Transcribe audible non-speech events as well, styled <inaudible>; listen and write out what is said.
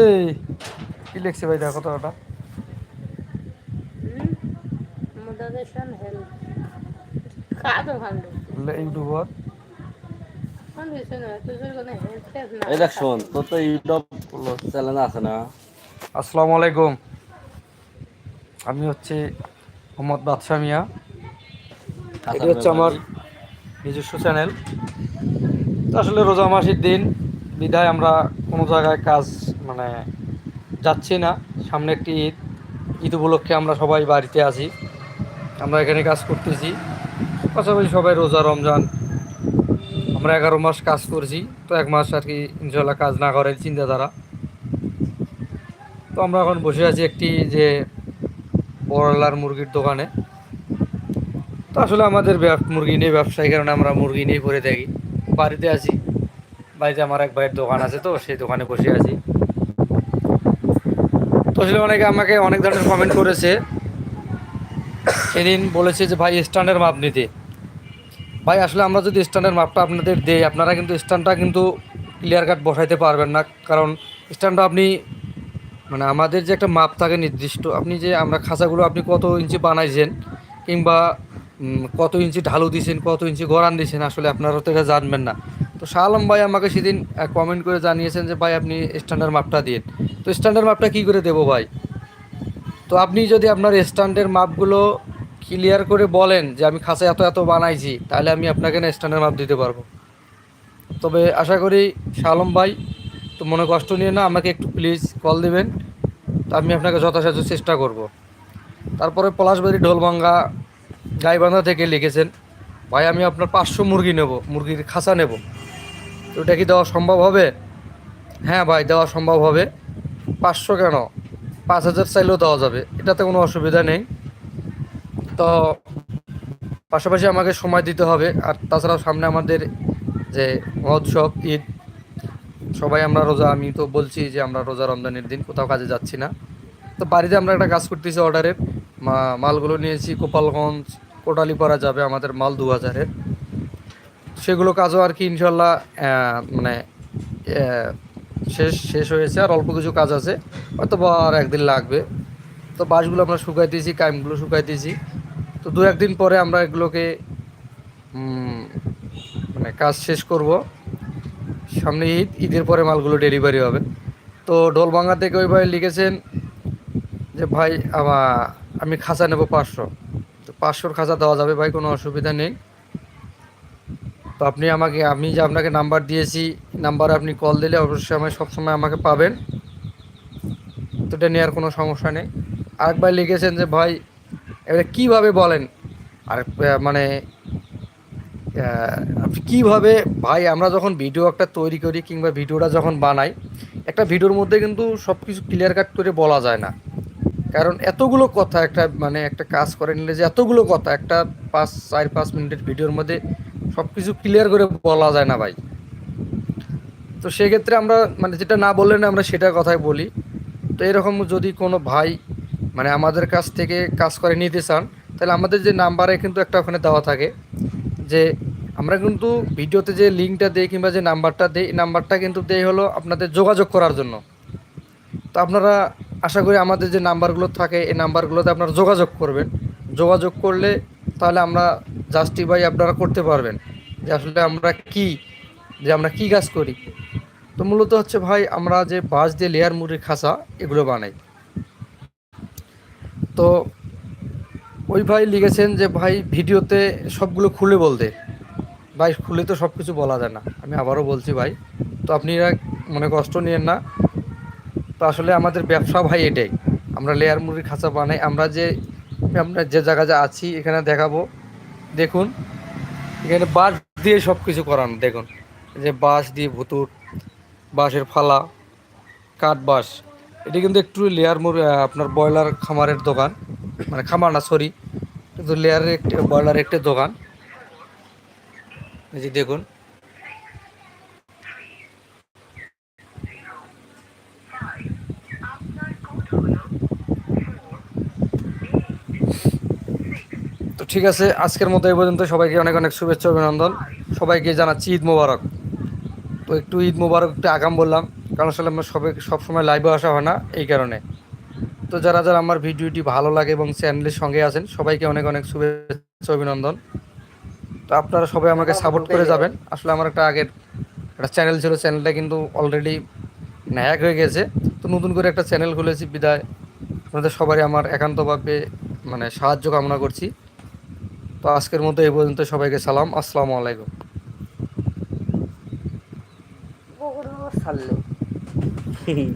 এই কি লিখছে ভাই দেখো তো ওটা ভালো। ইউটিউবার। এই দেখ শোন তোর তো ইউটিউব চ্যানেল আছে না? আসসালামু আলাইকুম। আমি হচ্ছে মোহাম্মদ বাদশা মিয়া। এটি হচ্ছে আমার নিজস্ব চ্যানেল আসলে রোজা মাসির দিন বিধায় আমরা কোনো জায়গায় কাজ মানে যাচ্ছি না। সামনে একটি ঈদ। ঈদ উপলক্ষে আমরা সবাই বাড়িতে আছি। আমরা এখানে কাজ করতেছি। পাশাপাশি সবাই রোজা, রমজান আমরা এগারো মাস কাজ করছি। তো এক মাস আর কি ইনশাল্লাহ কাজ না করার চিন্তাধারা। তো আমরা এখন বসে আছি একটি যে বড়লার মুরগির দোকানে। তো আসলে আমাদের মুরগি নিয়ে ব্যবসায়ী কারণে আমরা মুরগি নিয়ে পরে থাকি। বাড়িতে আছি। বাড়িতে আমার এক ভাইয়ের দোকান আছে তো, সেই দোকানে বসে আছি। আসলে অনেকে আমাকে অনেক ধরনের কমেন্ট করেছে। সেদিন বলেছে যে, ভাই স্ট্যান্ডের মাপ নিতে। ভাই, আসলে আমরা যদি স্ট্যান্ডের মাপটা আপনাদের দেই, আপনারা কিন্তু স্ট্যান্ডটা কিন্তু ক্লিয়ার কাট বসাইতে পারবেন না। কারণ স্ট্যান্ডটা আপনি মানে আমাদের যে একটা মাপ থাকে নির্দিষ্ট, আপনি যে আমরা খাঁচাগুলো আপনি কত ইঞ্চি বানাইছেন কিংবা কত ইঞ্চি ঢালু দিয়েছেন কত ইঞ্চি গড়ান দিয়েছেন আসলে আপনারা তো এটা জানবেন না। তো শাহ আলম ভাই আমাকে সেদিন কমেন্ট করে জানিয়েছেন যে, ভাই, আপনি স্ট্যান্ডার্ড মাপটা দিন। তো স্ট্যান্ডার্ড মাপটা কী করে দেবো ভাই? তো আপনি যদি আপনার স্ট্যান্ডের মাপগুলো ক্লিয়ার করে বলেন যে, আমি খাঁচা এত এত বানাইছি, তাহলে আমি আপনাকে না স্ট্যান্ডার্ড মাপ দিতে পারব। তবে আশা করি শাহ আলম ভাই, তো মনে কষ্ট নিয়ে না, আমাকে একটু প্লিজ কল দিবেন। তো আমি আপনাকে যথাসাধ্য চেষ্টা করব। তারপরে পলাশবাড়ি ঢোলভাঙ্গা গাইবান্ধা থেকে লিখেছেন, ভাই, আমি আপনার পাঁচশো মুরগি নেব, মুরগির খাঁচা নেব। এটা কি দেওয়া সম্ভব হবে? হ্যাঁ ভাই, দেওয়া সম্ভব হবে। পাঁচশো কেন? পাঁচ হাজার চাইলেও দেওয়া যাবে। এটাতে কোনো অসুবিধা নেই। তো পাশাপাশি আমাকে সময় দিতে হবে। আর তাছাড়াও সামনে আমাদের যে মহোৎসব, ঈদ, সবাই আমরা রোজা, আমি তো বলছি যে আমরা রোজা রমজানের দিন কোথাও কাজে যাচ্ছি না। তো বাড়িতে আমরা একটা কাজ করতেছি অর্ডারের মালগুলো নিয়েছি, গোপালগঞ্জ, কোটালিপাড়া যাবে আমাদের মাল দু হাজারের। সেগুলো কাজও আর কি ইনশাল্লাহ মানে শেষ শেষ হয়েছে আর অল্প কিছু কাজ আছে। হয়তো বা আর একদিন লাগবে। তো বাঁশগুলো আমরা শুকাই দিয়েছি, কাইমগুলো শুকাই দিয়েছি। তো দু একদিন পরে আমরা এগুলোকে মানে কাজ শেষ করব। সামনে ঈদ, ঈদের পরে মালগুলো ডেলিভারি হবে। তো ডোলভাঙ্গা থেকে ওই ভাই লিখেছেন যে, ভাই আমি খাঁচা নেব পাঁচশো। তো পাঁচশোর খাঁচা দেওয়া যাবে ভাই, কোনো অসুবিধা নেই। তো আপনি আমাকে, আমি যে আপনাকে নাম্বার দিয়েছি, নাম্বারে আপনি কল দিলে অবশ্যই আমি সবসময় আমাকে পাবেন। তো এটা নেওয়ার কোনো সমস্যা নেই। আরেক ভাই লিখেছেন যে, ভাই এবারে কীভাবে বলেন? আর মানে আপনি কীভাবে, ভাই, আমরা যখন ভিডিও একটা তৈরি করি কিংবা ভিডিওটা যখন বানাই, একটা ভিডিওর মধ্যে কিন্তু সব কিছু ক্লিয়ার কাট করে বলা যায় না। কারণ এতগুলো কথা একটা মানে একটা কাজ করে নিলে যে এতগুলো কথা, একটা পাঁচ, চার, পাঁচ মিনিটের ভিডিওর মধ্যে সব কিছু ক্লিয়ার করে বলা যায় না ভাই। তো সেক্ষেত্রে আমরা মানে যেটা না বললে না আমরা সেটা কথাই বলি। তো এরকম যদি কোনো ভাই মানে আমাদের কাছ থেকে কাজ করে নিতে চান, তাহলে আমাদের যে নাম্বারে কিন্তু একটা ওখানে দেওয়া থাকে। যে আমরা কিন্তু ভিডিওতে যে লিঙ্কটা দিই কিংবা যে নাম্বারটা দিই নাম্বারটা কিন্তু দেই হলো আপনাদের যোগাযোগ করার জন্য। তো আপনারা আশা করি আমাদের যে নাম্বারগুলো থাকে, এই নাম্বারগুলোতে আপনারা যোগাযোগ করবেন। যোগাযোগ করলে তাহলে আমরা জাস্টিফাই আপনারা করতে পারবেন যে আসলে আমরা কি, যে আমরা কি কাজ করি। তো মূলত হচ্ছে ভাই, আমরা যে বাঁশ দিয়ে লেয়ার মুড়ির খাঁচা, এগুলো বানাই। তো ওই ভাই লিখেছেন যে, ভাই, ভিডিওতে সবগুলো খুলে বলতে। ভাই, খুলে তো সব কিছু বলা যায় না। আমি আবারও বলছি ভাই, তো আপনারা মনে কষ্ট নিয়েন না। তো আসলে আমাদের ব্যবসা ভাই এটাই। আমরা লেয়ার মুড়ির খাঁচা বানাই। আমরা যে আমরা যে জায়গায় আছি, এখানে দেখাবো। দেখুন, এখানে বাঁশ দিয়ে সব কিছু করান, দেখুন। যে বাঁশ দিয়ে ভুতুর, বাঁশের ফালা, কাঠ বাঁশ। এটি কিন্তু একটু লেয়ার মুর আপনার ব্রয়লার খামারের দোকান। মানে খামার না সরি কিন্তু লেয়ারের একটি, ব্রয়লারের একটা দোকান। এই যে দেখুন ঠিক আছে, আজকের মতো এই পর্যন্ত। সবাইকে অনেক অনেক শুভেচ্ছা, অভিনন্দন। সবাইকে জানাচ্ছি ঈদ মোবারক। তো একটু ঈদ মোবারক, একটু আগাম বললাম, কারণ আসলে আমার সবে, সবসময় লাইভে আসা হয় না, এই কারণে। তো যারা যারা আমার ভিডিওটি ভালো লাগে এবং চ্যানেলের সঙ্গে আছেন, সবাইকে অনেক অনেক শুভেচ্ছা, অভিনন্দন। তো আপনারা সবাই আমাকে সাপোর্ট করে যাবেন। আসলে আমার একটা আগের একটা চ্যানেল ছিল চ্যানেলটা কিন্তু অলরেডি ন্যাক হয়ে গেছে। তো নতুন করে একটা চ্যানেল খুলেছি, বিদায়। আপনাদের সবারই আমার একান্তভাবে মানে সাহায্য কামনা করছি। তো আজকের মতো এই পর্যন্ত সবাইকে সালাম। আসসালামু আলাইকুম। সারলে <laughs>